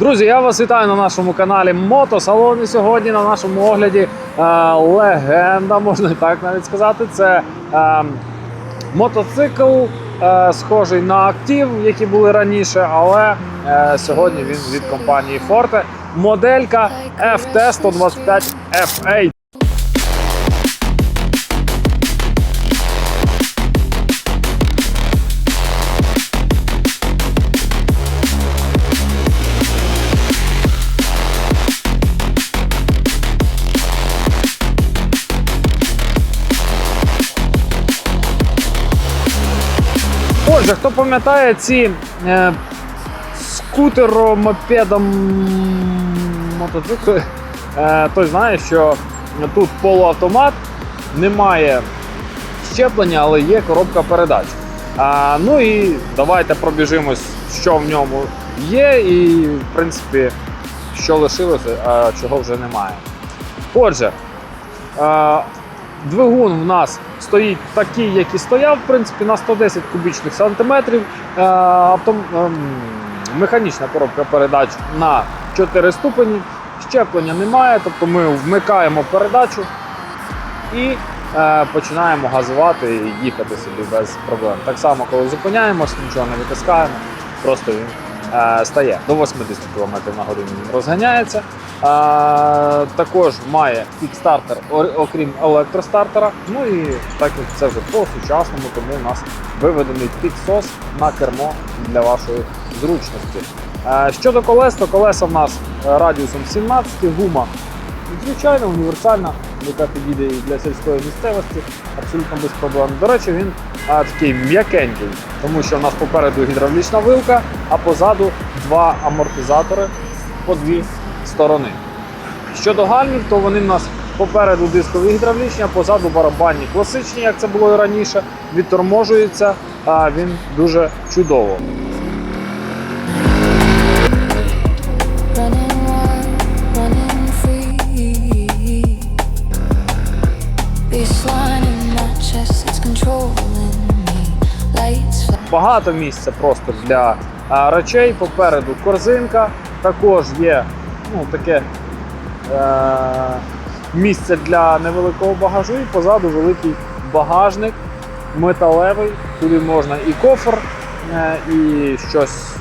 Друзі, я вас вітаю на нашому каналі Мотосалон. І сьогодні на нашому огляді е, легенда, можна так навіть сказати. Це е, мотоцикл, е, схожий на актив, які були раніше, але е, сьогодні він від компанії Forte. Моделька FT 125 FA. Отже, хто пам'ятає ці е, скутеро мопедом мотоцикли, е, той знає, що тут полуавтомат, немає щеплення, але є коробка передач. А, ну і давайте пробіжимось, що в ньому є, і в принципі, що лишилося, а чого вже немає. Отже, е, Двигун в нас стоїть такий, як і стояв, в принципі, на 110 кубічних сантиметрів. Е, ем, Механічна коробка передач на 4 ступені. Щеплення немає, тобто ми вмикаємо передачу і е, починаємо газувати і їхати собі без проблем. Так само, коли зупиняємось, нічого не витискаємо, просто він стає до 80 км на годину він розганяється. Також має кікстартер, окрім електростартера. Ну і так як це вже по-сучасному, тому у нас виведений підсос на кермо для вашої зручності. Щодо колес, то колеса в нас радіусом 17, гума звичайно універсальна, яка підійде для сільської місцевості, абсолютно без проблем. До речі, він а, такий м'якенький, тому що у нас попереду гідравлічна вилка, а позаду два амортизатори по дві сторони. Щодо гальмів, то вони в нас попереду дискові гідравлічні, а позаду барабанні класичні, як це було і раніше. Відторможується а він дуже чудово. Багато місця просто для речей. Попереду корзинка. Також є ну, таке е, місце для невеликого багажу, і позаду великий багажник металевий. Туди можна і кофр, е, і щось,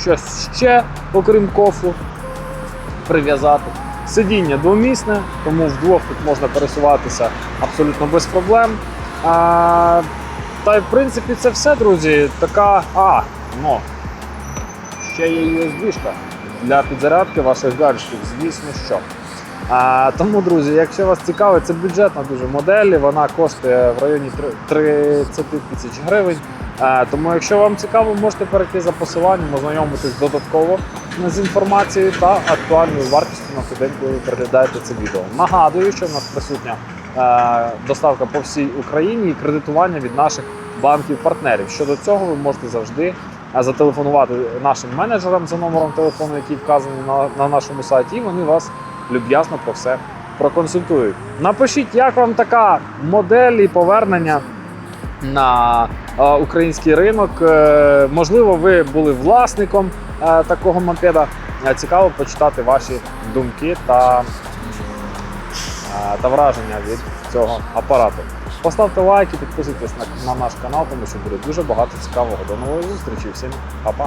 щось ще, окрім кофру, прив'язати. Сидіння двомісне, тому вдвох тут можна пересуватися абсолютно без проблем. Та й в принципі це все, друзі. Така. А, ну. Ще є USB-шка для підзарядки ваших гаджетів, звісно що. А, тому, друзі, якщо вас цікавить, це бюджетна дуже модель, вона коштує в районі 30 тисяч гривень. А, тому, якщо вам цікаво, можете перейти за посиланням, ознайомитись додатково з інформацією та актуальною вартістю на ви переглядаєте це відео. Нагадую, що в нас присутня доставка по всій Україні і кредитування від наших банків-партнерів. Щодо цього, ви можете завжди е, зателефонувати нашим менеджерам за номером телефону, який вказаний на, на нашому сайті, і вони вас люб'язно про все проконсультують. Напишіть, як вам така модель і повернення на е, український ринок. Е, можливо, ви були власником е, такого мопеда. Е, Цікаво почитати ваші думки та, е, та враження від цього апарату. Поставте лайк і підписуйтесь на, на наш канал, тому що буде дуже багато цікавого. До нової зустрічі. Всім па-па!